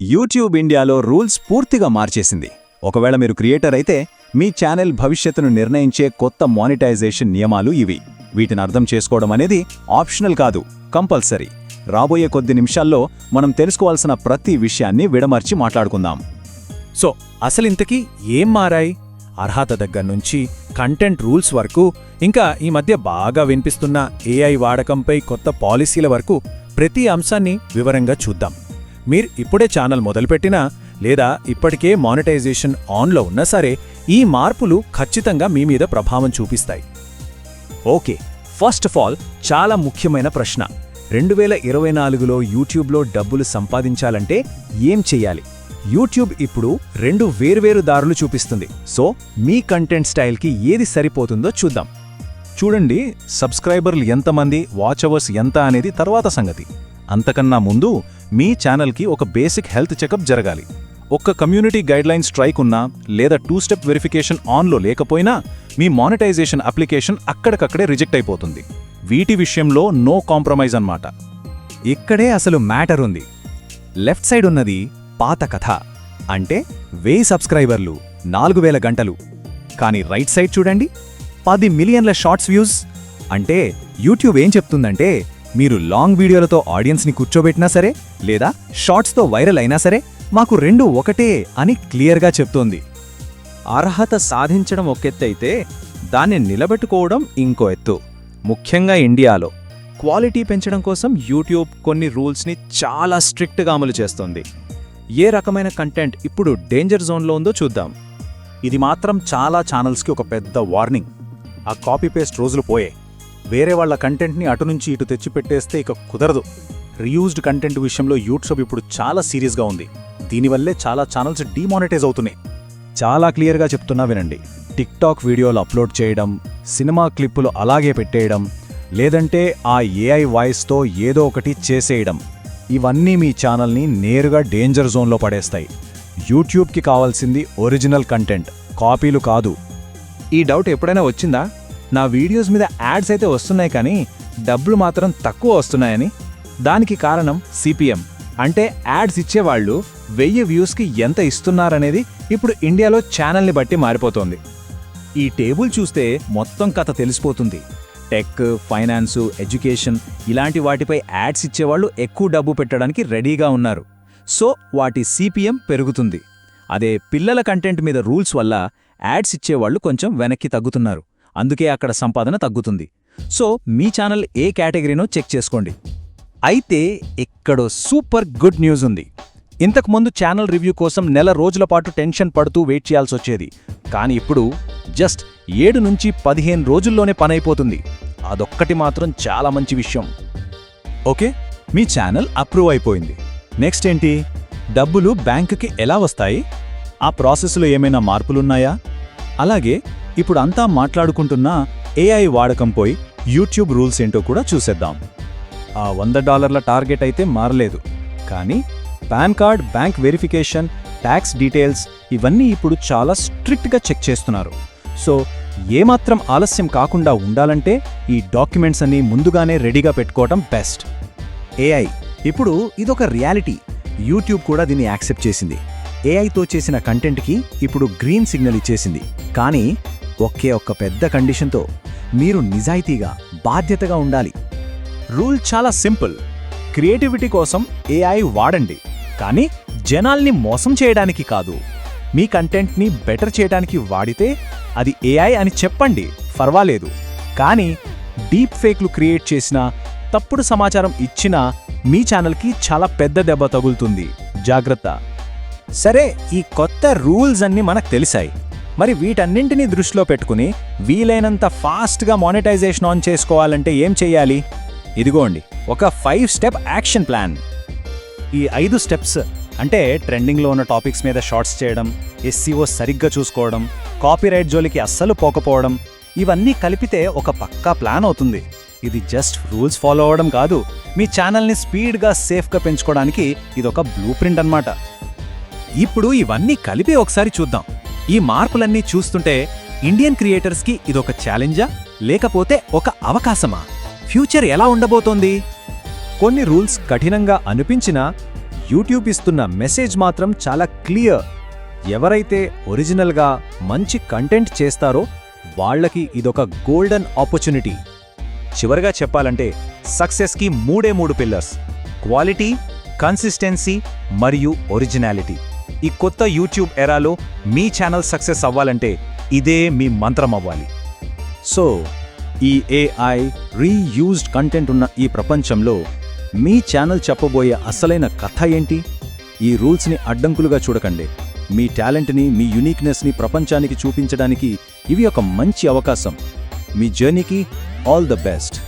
YouTube ఇండియాలో rules పూర్తిగా మార్చేసింది. ఒకవేళ మీరు క్రియేటర్ అయితే మీ ఛానల్ భవిష్యత్తును నిర్ణయించే కొత్త మానిటైజేషన్ నియమాలు ఇవి. వీటిని అర్థం చేసుకోవడం అనేది ఆప్షనల్ కాదు కంపల్సరీ. రాబోయే కొద్ది నిమిషాల్లో మనం తెలుసుకోవాల్సిన ప్రతి విషయాన్ని విడమర్చి మాట్లాడుకుందాం. సో అసలింతకీ ఏం మారాయి? అర్హత దగ్గర నుంచి కంటెంట్ రూల్స్ వరకు ఇంకా ఈ మధ్య బాగా వినిపిస్తున్న ఏఐ వాడకంపై కొత్త పాలసీల వరకు ప్రతి అంశాన్ని వివరంగా చూద్దాం. మీరు ఇప్పుడే ఛానల్ మొదలుపెట్టినా లేదా ఇప్పటికే మానిటైజేషన్ ఆన్లో ఉన్నా సరే ఈ మార్పులు ఖచ్చితంగా మీ మీద ప్రభావం చూపిస్తాయి. ఓకే ఫస్ట్ ఆఫ్ ఆల్ చాలా ముఖ్యమైన ప్రశ్న. రెండు వేల ఇరవై నాలుగులో యూట్యూబ్లో డబ్బులు సంపాదించాలంటే ఏం చెయ్యాలి యూట్యూబ్ ఇప్పుడు రెండు వేర్వేరు దారులు చూపిస్తుంది. సో మీ కంటెంట్ స్టైల్కి ఏది సరిపోతుందో చూద్దాం. చూడండి సబ్స్క్రైబర్లు ఎంతమంది వాచ్ అవర్స్ ఎంత అనేది తర్వాత సంగతి. అంతకన్నా ముందు మీ ఛానల్కి ఒక బేసిక్ హెల్త్ చెకప్ జరగాలి. ఒక్క కమ్యూనిటీ గైడ్లైన్ స్ట్రైక్ ఉన్నా లేదా టూ స్టెప్ వెరిఫికేషన్ ఆన్లో లేకపోయినా మీ మానిటైజేషన్ అప్లికేషన్ అక్కడికక్కడే రిజెక్ట్ అయిపోతుంది. వీటి విషయంలో నో కాంప్రమైజ్ అన్నమాట. ఇక్కడే అసలు మ్యాటర్ ఉంది. లెఫ్ట్ సైడ్ ఉన్నది పాత కథ. అంటే వెయ్యి సబ్స్క్రైబర్లు నాలుగు వేల గంటలు. కానీ రైట్ సైడ్ చూడండి పది మిలియన్ల షార్ట్స్ వ్యూస్. అంటే యూట్యూబ్ ఏం చెప్తుందంటే మీరు లాంగ్ వీడియోలతో ఆడియన్స్ని కూర్చోబెట్టినా సరే లేదా షార్ట్స్తో వైరల్ అయినా సరే మాకు రెండు ఒకటే అని క్లియర్గా చెప్తోంది. అర్హత సాధించడం ఒకెత్తైతే దాన్ని నిలబెట్టుకోవడం ఇంకో ఎత్తు. ముఖ్యంగా ఇండియాలో. క్వాలిటీ పెంచడం కోసం యూట్యూబ్ కొన్ని రూల్స్ని చాలా స్ట్రిక్ట్గా అమలు చేస్తుంది. ఏ రకమైన కంటెంట్ ఇప్పుడు డేంజర్ జోన్లో ఉందో చూద్దాం. ఇది మాత్రం చాలా ఛానల్స్కి ఒక పెద్ద వార్నింగ్. ఆ కాపీ పేస్ట్ రోజులు పోయే వేరే వాళ్ళ కంటెంట్ని అటు నుంచి ఇటు తెచ్చిపెట్టేస్తే ఇక కుదరదు. రీయూజ్డ్ కంటెంట్ విషయంలో యూట్యూబ్ ఇప్పుడు చాలా సీరియస్గా ఉంది. దీనివల్లే చాలా ఛానల్స్ డీమానిటైజ్ అవుతున్నాయి. చాలా క్లియర్గా చెప్తున్నా వినండి. టిక్టాక్ వీడియోలు అప్లోడ్ చేయడం సినిమా క్లిప్పులు అలాగే పెట్టేయడం లేదంటే ఆ ఏఐ వాయిస్తో ఏదో ఒకటి చేసేయడం ఇవన్నీ మీ ఛానల్ని నేరుగా డేంజర్ జోన్లో పడేస్తాయి. యూట్యూబ్కి కావాల్సింది ఒరిజినల్ కంటెంట్ కాపీలు కాదు. ఈ డౌట్ ఎప్పుడైనా వచ్చిందా? నా వీడియోస్ మీద యాడ్స్ అయితే వస్తున్నాయి కానీ డబ్బులు మాత్రం తక్కువ వస్తున్నాయని. దానికి కారణం సిపిఎం. అంటే యాడ్స్ ఇచ్చేవాళ్ళు వెయ్యి వ్యూస్కి ఎంత ఇస్తున్నారనేది ఇప్పుడు ఇండియాలో ఛానల్ని బట్టి మారిపోతోంది. ఈ టేబుల్ చూస్తే మొత్తం కథ తెలిసిపోతుంది. టెక్ ఫైనాన్సు ఎడ్యుకేషన్ ఇలాంటి వాటిపై యాడ్స్ ఇచ్చేవాళ్ళు ఎక్కువ డబ్బు పెట్టడానికి రెడీగా ఉన్నారు. సో వాటి సిపిఎం పెరుగుతుంది. అదే పిల్లల కంటెంట్ మీద రూల్స్ వల్ల యాడ్స్ ఇచ్చేవాళ్ళు కొంచెం వెనక్కి తగ్గుతున్నారు. అందుకే అక్కడ సంపాదన తగ్గుతుంది. సో మీ ఛానల్ ఏ కేటగిరీనో చెక్ చేసుకోండి. అయితే ఇక్కడో సూపర్ గుడ్ న్యూస్ ఉంది. ఇంతకుముందు ఛానల్ రివ్యూ కోసం నెల రోజుల పాటు టెన్షన్ పడుతూ వెయిట్ చేయాల్సి వచ్చేది. కానీ ఇప్పుడు జస్ట్ ఏడు నుంచి పదిహేను రోజుల్లోనే పనైపోతుంది అదొక్కటి మాత్రం చాలా మంచి విషయం. ఓకే? మీ ఛానల్ అప్రూవ్ అయిపోయింది. నెక్స్ట్ ఏంటి? డబ్బులు బ్యాంకుకి ఎలా వస్తాయి? ఆ ప్రాసెస్లో ఏమైనా మార్పులున్నాయా? అలాగే ఇప్పుడు అంతా మాట్లాడుకుంటున్న ఏఐ వాడకం పోయి యూట్యూబ్ రూల్స్ ఏంటో కూడా చూసేద్దాం. ఆ వంద డాలర్ల టార్గెట్ అయితే మారలేదు. కానీ PAN card bank verification tax details ఇవన్నీ ఇప్పుడు చాలా స్ట్రిక్ట్గా చెక్ చేస్తున్నారు. సో ఏమాత్రం ఆలస్యం కాకుండా ఉండాలంటే ఈ డాక్యుమెంట్స్ అన్నీ ముందుగానే రెడీగా పెట్టుకోవటం బెస్ట్. ఏఐ ఇప్పుడు ఇదొక రియాలిటీ. యూట్యూబ్ కూడా దీన్ని యాక్సెప్ట్ చేసింది. ఏఐతో చేసిన కంటెంట్కి ఇప్పుడు గ్రీన్ సిగ్నల్ ఇచ్చేసింది. కానీ ఒకే ఒక్క పెద్ద కండిషన్తో మీరు నిజాయితీగా బాధ్యతగా ఉండాలి. రూల్ చాలా సింపుల్. క్రియేటివిటీ కోసం ఏఐ వాడండి. కానీ జనాల్ని మోసం చేయడానికి కాదు. మీ కంటెంట్ని బెటర్ చేయడానికి వాడితే అది ఏఐ అని చెప్పండి. పర్వాలేదు. కానీ డీప్ ఫేక్లు క్రియేట్ చేసినా తప్పుడు సమాచారం ఇచ్చినా మీ ఛానల్కి చాలా పెద్ద దెబ్బ తగులుతుంది. జాగ్రత్త. సరే ఈ కొత్త రూల్స్ అన్నీ మనకు తెలిసాయి. మరి వీటన్నింటినీ దృష్టిలో పెట్టుకుని వీలైనంత ఫాస్ట్గా మానిటైజేషన్ ఆన్ చేసుకోవాలంటే ఏం చేయాలి ఇదిగోండి ఒక ఫైవ్ స్టెప్ యాక్షన్ ప్లాన్. ఈ ఐదు స్టెప్స్ అంటే ట్రెండింగ్లో ఉన్న టాపిక్స్ మీద షార్ట్స్ చేయడం ఎస్సీఓ సరిగ్గా చూసుకోవడం కాపీరైట్ జోలికి అస్సలు పోకపోవడం ఇవన్నీ కలిపితే ఒక పక్కా ప్లాన్ అవుతుంది. ఇది జస్ట్ రూల్స్ ఫాలో అవ్వడం కాదు మీ ఛానల్ని స్పీడ్గా సేఫ్గా పెంచుకోవడానికి ఇదొక బ్లూ ప్రింట్ అన్నమాట. ఇప్పుడు ఇవన్నీ కలిపి ఒకసారి చూద్దాం. ఈ మార్పులన్నీ చూస్తుంటే ఇండియన్ క్రియేటర్స్కి ఇదొక ఛాలెంజా? లేకపోతే ఒక అవకాశమా? ఫ్యూచర్ ఎలా ఉండబోతోంది? కొన్ని రూల్స్ కఠినంగా అనిపించినా యూట్యూబ్ ఇస్తున్న మెసేజ్ మాత్రం చాలా క్లియర్. ఎవరైతే ఒరిజినల్గా మంచి కంటెంట్ చేస్తారో వాళ్ళకి ఇదొక గోల్డెన్ ఆపర్చునిటీ. చివరగా చెప్పాలంటే సక్సెస్కి మూడే మూడు పిల్లర్స్. క్వాలిటీ కన్సిస్టెన్సీ మరియు ఒరిజినాలిటీ. ఈ కొత్త యూట్యూబ్ ఎరాలో మీ ఛానల్ సక్సెస్ అవ్వాలంటే ఇదే మీ మంత్రం అవ్వాలి. సో ఈ ఏఐ రీయూజ్డ్ కంటెంట్ ఉన్న ఈ ప్రపంచంలో మీ ఛానల్ చెప్పబోయే అసలైన కథ ఏంటి? ఈ రూల్స్ని అడ్డంకులుగా చూడకండి. మీ టాలెంట్ని మీ యునీక్నెస్ని ప్రపంచానికి చూపించడానికి ఇవి ఒక మంచి అవకాశం. మీ జర్నీకి ఆల్ ద బెస్ట్.